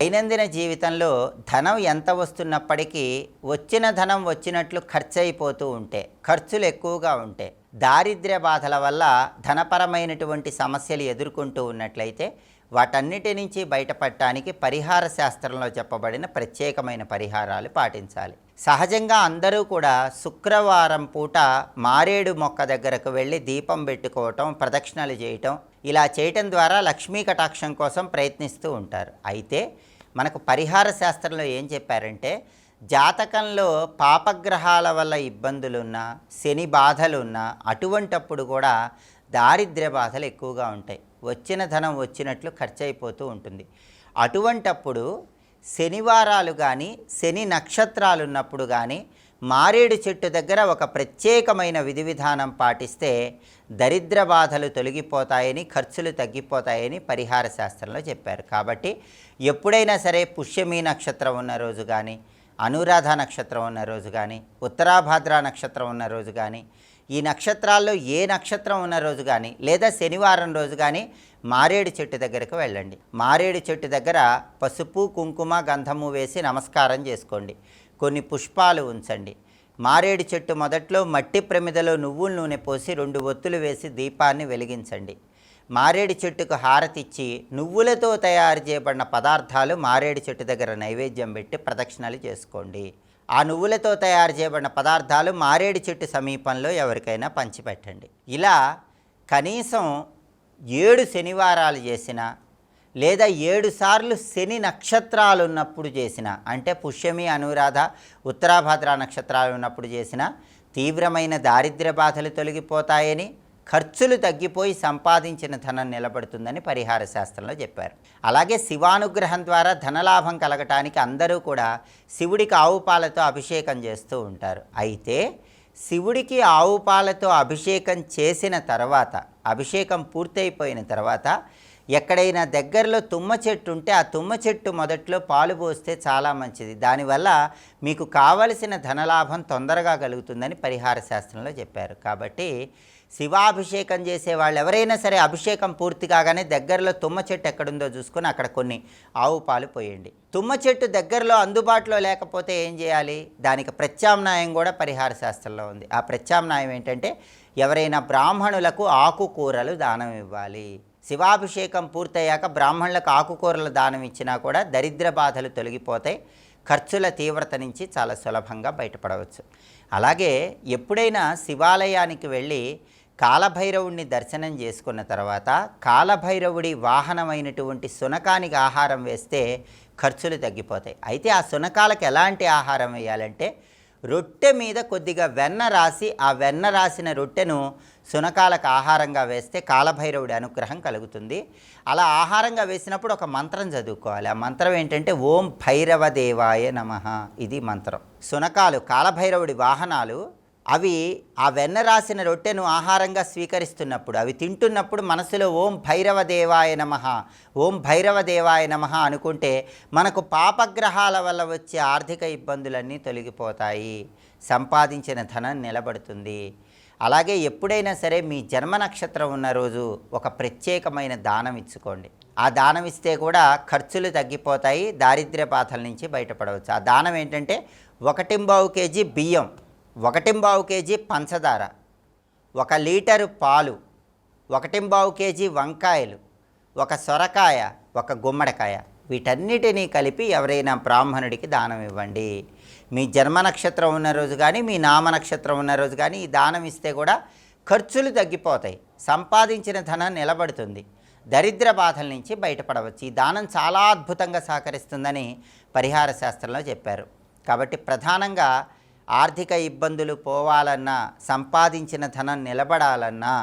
దైనందిన జీవితంలో ధనం ఎంత వస్తున్నప్పటికీ వచ్చిన ధనం వచ్చినట్లు ఖర్చు అయిపోతూ ఉంటే ఖర్చులు ఎక్కువగా ఉంటే దారిద్ర్య బాధల వల్ల ధనపరమైనటువంటి సమస్యలు ఎదుర్కొంటూ ఉన్నట్లయితే వాటన్నిటి నుంచి బయటపడటానికి పరిహార శాస్త్రంలో చెప్పబడిన ప్రత్యేకమైన పరిహారాలు పాటించాలి. సహజంగా అందరూ కూడా శుక్రవారం పూట మారేడు మొక్క దగ్గరకు వెళ్ళి దీపం పెట్టుకోవటం ప్రదక్షిణలు చేయటం ఇలా చేయటం ద్వారా లక్ష్మీ కటాక్షం కోసం ప్రయత్నిస్తూ ఉంటారు. అయితే మనకు పరిహార శాస్త్రంలో ఏం చెప్పారంటే జాతకంలో పాపగ్రహాల వల్ల ఇబ్బందులున్నా శని బాధలున్నా అటువంటప్పుడు కూడా దారిద్ర్య బాధలు ఎక్కువగా ఉంటాయి. వచ్చిన ధనం వచ్చినట్లు ఖర్చు అయిపోతూ ఉంటుంది. అటువంటప్పుడు శనివారాలు కానీ శని నక్షత్రాలు ఉన్నప్పుడు కానీ మారేడు చెట్టు దగ్గర ఒక ప్రత్యేకమైన విధి విధానం పాటిస్తే దరిద్ర బాధలు తొలగిపోతాయని ఖర్చులు తగ్గిపోతాయని పరిహార శాస్త్రంలో చెప్పారు. కాబట్టి ఎప్పుడైనా సరే పుష్యమి నక్షత్రం ఉన్న రోజు కానీ అనురాధ నక్షత్రం ఉన్న రోజు కానీ ఉత్తరాభాద్ర నక్షత్రం ఉన్న రోజు కానీ ఈ నక్షత్రాల్లో ఏ నక్షత్రం ఉన్న రోజు కానీ లేదా శనివారం రోజు కానీ మారేడు చెట్టు దగ్గరకు వెళ్ళండి. మారేడు చెట్టు దగ్గర పసుపు కుంకుమ గంధము వేసి నమస్కారం చేసుకోండి. కొన్ని పుష్పాలు ఉంచండి. మారేడు చెట్టు మొదట్లో మట్టి ప్రమిదలో నువ్వుల నూనె పోసి రెండు ఒత్తులు వేసి దీపాన్ని వెలిగించండి. మారేడు చెట్టుకు హారతిచ్చి నువ్వులతో తయారు చేయబడిన పదార్థాలు మారేడు చెట్టు దగ్గర నైవేద్యం పెట్టి ప్రదక్షిణలు చేసుకోండి. ఆ నువ్వులతో తయారు చేయబడిన పదార్థాలు మారేడు చెట్టు సమీపంలో ఎవరికైనా పంచిపెట్టండి. ఇలా కనీసం ఏడు శనివారాలు చేసిన లేదా ఏడు సార్లు శని నక్షత్రాలు ఉన్నప్పుడు చేసిన అంటే పుష్యమి అనురాధ ఉత్తరాభాద్ర నక్షత్రాలు ఉన్నప్పుడు చేసిన తీవ్రమైన దారిద్ర్య బాధలు తొలగిపోతాయని ఖర్చులు తగ్గిపోయి సంపాదించిన ధనం నిలబడుతుందని పరిహార శాస్త్రంలో చెప్పారు. అలాగే శివానుగ్రహం ద్వారా ధనలాభం కలగటానికి అందరూ కూడా శివుడికి ఆవు పాలతో అభిషేకం చేస్తూ ఉంటారు. అయితే శివుడికి ఆవు పాలతో అభిషేకం చేసిన తర్వాత అభిషేకం పూర్తయిపోయిన తర్వాత ఎక్కడైనా దగ్గరలో తుమ్మ చెట్టు ఉంటే ఆ తుమ్మ చెట్టు మొదట్లో పాలు పోస్తే చాలా మంచిది. దానివల్ల మీకు కావలసిన ధనలాభం తొందరగా కలుగుతుందని పరిహార శాస్త్రంలో చెప్పారు. కాబట్టి శివాభిషేకం చేసే వాళ్ళు ఎవరైనా సరే అభిషేకం పూర్తి కాగానే దగ్గరలో తుమ్మ చెట్టు ఎక్కడుందో చూసుకొని అక్కడ కొన్ని ఆవు పాలు పోయండి. తుమ్మ చెట్టు దగ్గరలో అందుబాటులో లేకపోతే ఏం చేయాలి? దానికి ప్రత్యామ్నాయం కూడా పరిహార శాస్త్రంలో ఉంది. ఆ ప్రత్యామ్నాయం ఏంటంటే ఎవరైనా బ్రాహ్మణులకు ఆకుకూరలు దానం ఇవ్వాలి. శివాభిషేకం పూర్తయ్యాక బ్రాహ్మణులకు ఆకుకూరల దానం ఇచ్చినా కూడా దరిద్ర బాధలు తొలగిపోతాయి. ఖర్చుల తీవ్రత నుంచి చాలా సులభంగా బయటపడవచ్చు. అలాగే ఎప్పుడైనా శివాలయానికి వెళ్ళి కాలభైరవుడిని దర్శనం చేసుకున్న తర్వాత కాలభైరవుడి వాహనమైనటువంటి సునకానికి ఆహారం వేస్తే ఖర్చులు తగ్గిపోతాయి. అయితే ఆ సునకాలకు ఎలాంటి ఆహారం వేయాలంటే రొట్టె మీద కొద్దిగా వెన్న రాసి ఆ వెన్న రాసిన రొట్టెను శునకాలకు ఆహారంగా వేస్తే కాలభైరవుడి అనుగ్రహం కలుగుతుంది. అలా ఆహారంగా వేసినప్పుడు ఒక మంత్రం చదువుకోవాలి. ఆ మంత్రం ఏంటంటే ఓం భైరవ దేవాయ నమ. ఇది మంత్రం. శునకాలు కాలభైరవుడి వాహనాలు అవి ఆ వెన్న రాసిన రొట్టెను ఆహారంగా స్వీకరిస్తున్నప్పుడు అవి తింటున్నప్పుడు మనసులో ఓం భైరవ దేవాయ నమ ఓం భైరవ దేవాయ నమ అనుకుంటే మనకు పాపగ్రహాల వల్ల వచ్చే ఆర్థిక ఇబ్బందులన్నీ తొలగిపోతాయి. సంపాదించిన ధనం నిలబడుతుంది. అలాగే ఎప్పుడైనా సరే మీ జన్మ నక్షత్రం ఉన్న రోజు ఒక ప్రత్యేకమైన దానం ఇచ్చుకోండి. ఆ దానం ఇస్తే కూడా ఖర్చులు తగ్గిపోతాయి దారిద్ర్య బాధల నుంచి బయటపడవచ్చు. ఆ దానం ఏంటంటే ఒకటింబావు కేజీ బియ్యం. ఒకటింబావు కేజీ పంచదార ఒక లీటరు పాలు ఒకటింబావు కేజీ వంకాయలు ఒక సొరకాయ ఒక గుమ్మడికాయ. వీటన్నిటినీ కలిపి ఎవరైనా బ్రాహ్మణుడికి దానం ఇవ్వండి. మీ జన్మ నక్షత్రం ఉన్న రోజు కానీ మీ నామ నక్షత్రం ఉన్న రోజు కానీ ఈ దానం ఇస్తే కూడా ఖర్చులు తగ్గిపోతాయి. సంపాదించిన ధనం నిలబడుతుంది. దరిద్ర బాధల నుంచి బయటపడవచ్చు. ఈ దానం చాలా అద్భుతంగా సహకరిస్తుందని పరిహార శాస్త్రంలో చెప్పారు. కాబట్టి ప్రధానంగా ఆర్థిక ఇబ్బందులు పోవాలన్నా సంపాదించిన ధనం నిలబడాలన్నా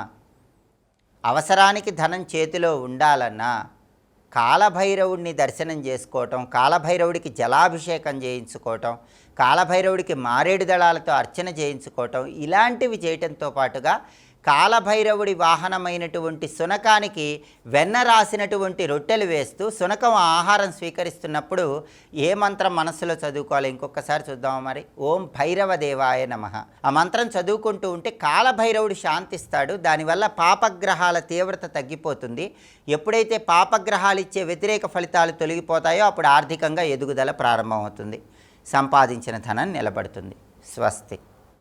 అవసరానికి ధనం చేతిలో ఉండాలన్నా కాలభైరవుడిని దర్శనం చేసుకోవటం కాలభైరవుడికి జలాభిషేకం చేయించుకోవటం కాలభైరవుడికి మారేడు దళాలతో అర్చన చేయించుకోవటం ఇలాంటివి చేయటంతో పాటుగా కాలభైరవుడి వాహనమైనటువంటి శునకానికి వెన్న రాసినటువంటి రొట్టెలు వేస్తూ శునకం ఆహారం స్వీకరిస్తున్నప్పుడు ఏ మంత్రం మనస్సులో చదువుకోవాలి? ఇంకొకసారి చూద్దామా మరి. ఓం భైరవ దేవాయ నమ. ఆ మంత్రం చదువుకుంటూ ఉంటే కాలభైరవుడు శాంతిస్తాడు. దానివల్ల పాపగ్రహాల తీవ్రత తగ్గిపోతుంది. ఎప్పుడైతే పాపగ్రహాలు ఇచ్చే వ్యతిరేక ఫలితాలు తొలగిపోతాయో అప్పుడు ఆర్థికంగా ఎదుగుదల ప్రారంభమవుతుంది. సంపాదించిన ధనం నిలబడుతుంది. స్వస్తి.